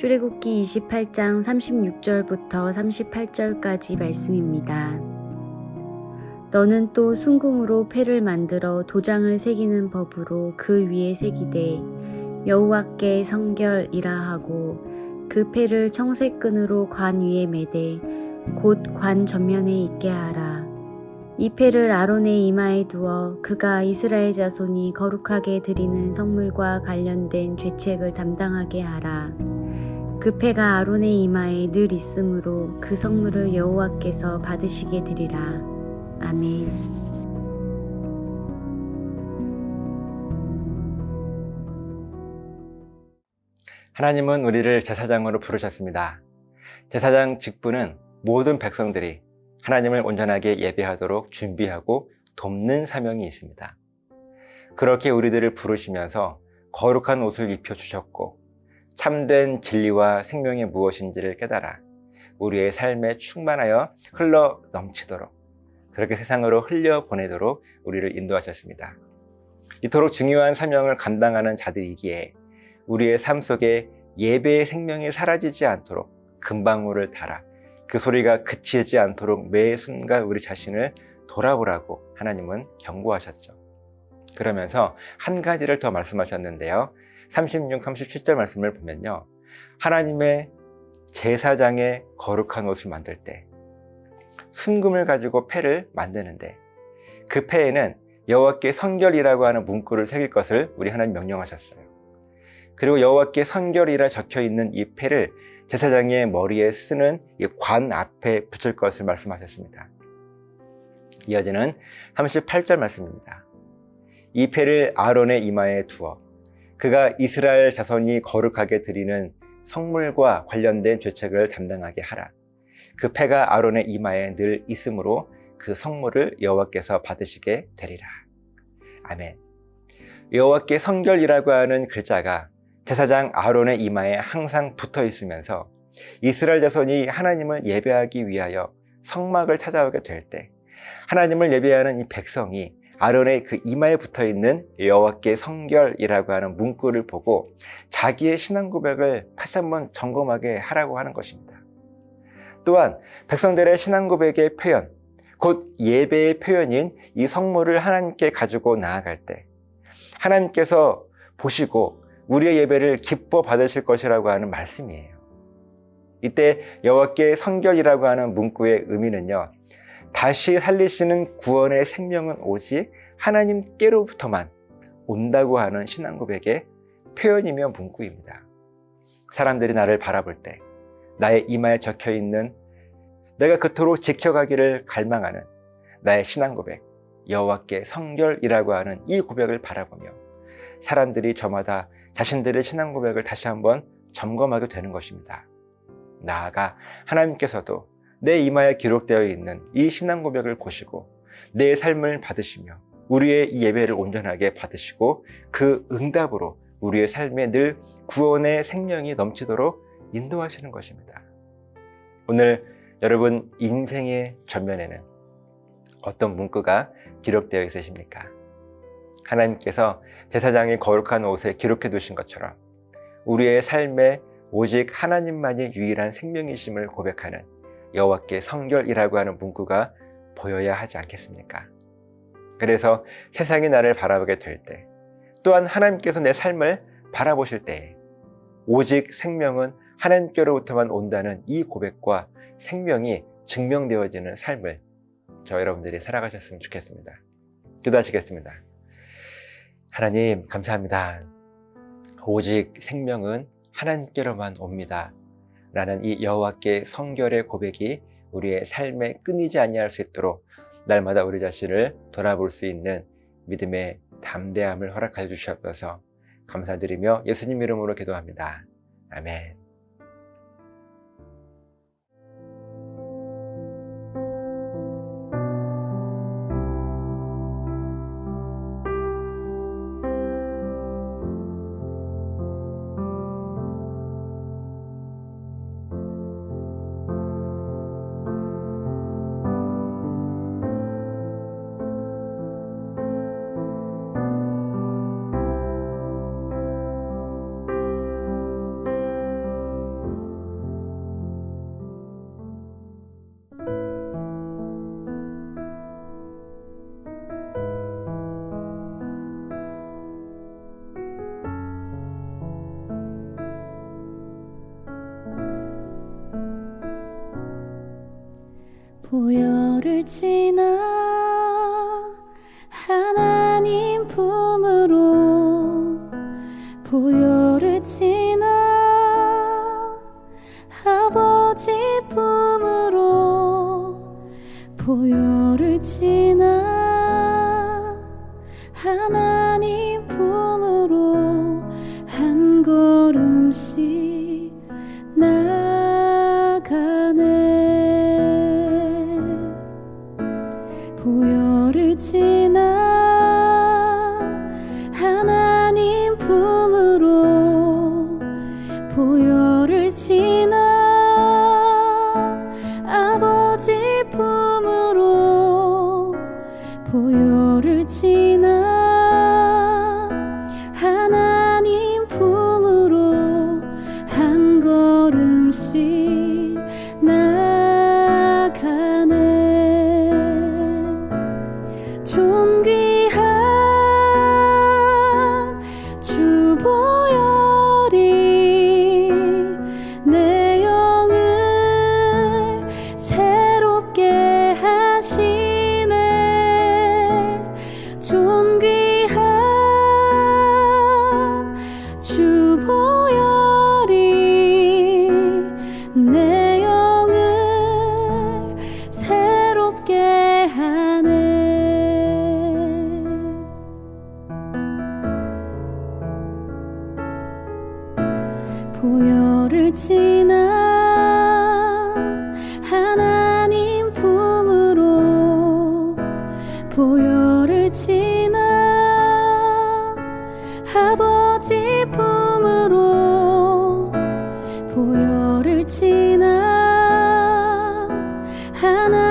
출애굽기 28장 36절부터 38절까지 말씀입니다. 너는 또 순금으로 패를 만들어 도장을 새기는 법으로 그 위에 새기되 여호와께 성결이라 하고 그 패를 청색 끈으로 관 위에 매되 곧 관 전면에 있게 하라. 이 패를 아론의 이마에 두어 그가 이스라엘 자손이 거룩하게 드리는 성물과 관련된 죄책을 담당하게 하라. 그 패가 아론의 이마에 늘 있으므로 그 성물을 여호와께서 받으시게 되리라. 아멘. 하나님은 우리를 제사장으로 부르셨습니다. 제사장 직분은 모든 백성들이 하나님을 온전하게 예배하도록 준비하고 돕는 사명이 있습니다. 그렇게 우리들을 부르시면서 거룩한 옷을 입혀 주셨고 참된 진리와 생명이 무엇인지를 깨달아 우리의 삶에 충만하여 흘러 넘치도록 그렇게 세상으로 흘려 보내도록 우리를 인도하셨습니다. 이토록 중요한 사명을 감당하는 자들이기에 우리의 삶 속에 예배의 생명이 사라지지 않도록 금방울을 달아 그 소리가 그치지 않도록 매 순간 우리 자신을 돌아보라고 하나님은 경고하셨죠. 그러면서 한 가지를 더 말씀하셨는데요. 36, 37절 말씀을 보면요. 하나님의 제사장의 거룩한 옷을 만들 때 순금을 가지고 패를 만드는데 그 패에는 여호와께 성결이라고 하는 문구를 새길 것을 우리 하나님 명령하셨어요. 그리고 여호와께 성결이라 적혀 있는 이 패를 제사장의 머리에 쓰는 이관 앞에 붙일 것을 말씀하셨습니다. 이어지는 38절 말씀입니다. 이 패를 아론의 이마에 두어 그가 이스라엘 자손이 거룩하게 드리는 성물과 관련된 죄책을 담당하게 하라. 그 패가 아론의 이마에 늘 있으므로 그 성물을 여호와께서 받으시게 되리라. 아멘. 여호와께 성결이라고 하는 글자가 제사장 아론의 이마에 항상 붙어 있으면서 이스라엘 자손이 하나님을 예배하기 위하여 성막을 찾아오게 될 때 하나님을 예배하는 이 백성이 아론의 그 이마에 붙어 있는 여호와께 성결이라고 하는 문구를 보고 자기의 신앙 고백을 다시 한번 점검하게 하라고 하는 것입니다. 또한 백성들의 신앙 고백의 표현, 곧 예배의 표현인 이 성물을 하나님께 가지고 나아갈 때 하나님께서 보시고 우리의 예배를 기뻐 받으실 것이라고 하는 말씀이에요. 이때 여호와께 성결이라고 하는 문구의 의미는요. 다시 살리시는 구원의 생명은 오직 하나님께로부터만 온다고 하는 신앙 고백의 표현이며 문구입니다. 사람들이 나를 바라볼 때 나의 이마에 적혀 있는 내가 그토록 지켜가기를 갈망하는 나의 신앙 고백, 여호와께 성결이라고 하는 이 고백을 바라보며 사람들이 저마다 자신들의 신앙 고백을 다시 한번 점검하게 되는 것입니다. 나아가 하나님께서도 내 이마에 기록되어 있는 이 신앙 고백을 보시고 내 삶을 받으시며 우리의 이 예배를 온전하게 받으시고 그 응답으로 우리의 삶에 늘 구원의 생명이 넘치도록 인도하시는 것입니다. 오늘 여러분 인생의 전면에는 어떤 문구가 기록되어 있으십니까? 하나님께서 제사장의 거룩한 옷에 기록해 두신 것처럼 우리의 삶에 오직 하나님만이 유일한 생명이심을 고백하는 여호와께 성결이라고 하는 문구가 보여야 하지 않겠습니까? 그래서 세상이 나를 바라보게 될 때, 또한 하나님께서 내 삶을 바라보실 때, 오직 생명은 하나님께로부터만 온다는 이 고백과 생명이 증명되어지는 삶을 저 여러분들이 살아가셨으면 좋겠습니다. 기도하시겠습니다. 하나님, 감사합니다. 오직 생명은 하나님께로만 옵니다. 라는 이 여호와께 성결의 고백이 우리의 삶에 끊이지 아니할 수 있도록 날마다 우리 자신을 돌아볼 수 있는 믿음의 담대함을 허락하여 주시옵소서 감사드리며 예수님 이름으로 기도합니다. 아멘. 보혈을 지나 하나님 품으로 보혈을 지나 아버지 품으로 보혈을 지나 하나 보혈을 지나 하나님 품으로 보혈을 지나 아버지 품으로 보혈을 지나 보혈을 지나 하나님 품으로 보혈을 지나 아버지 품으로 보혈을 지나 하나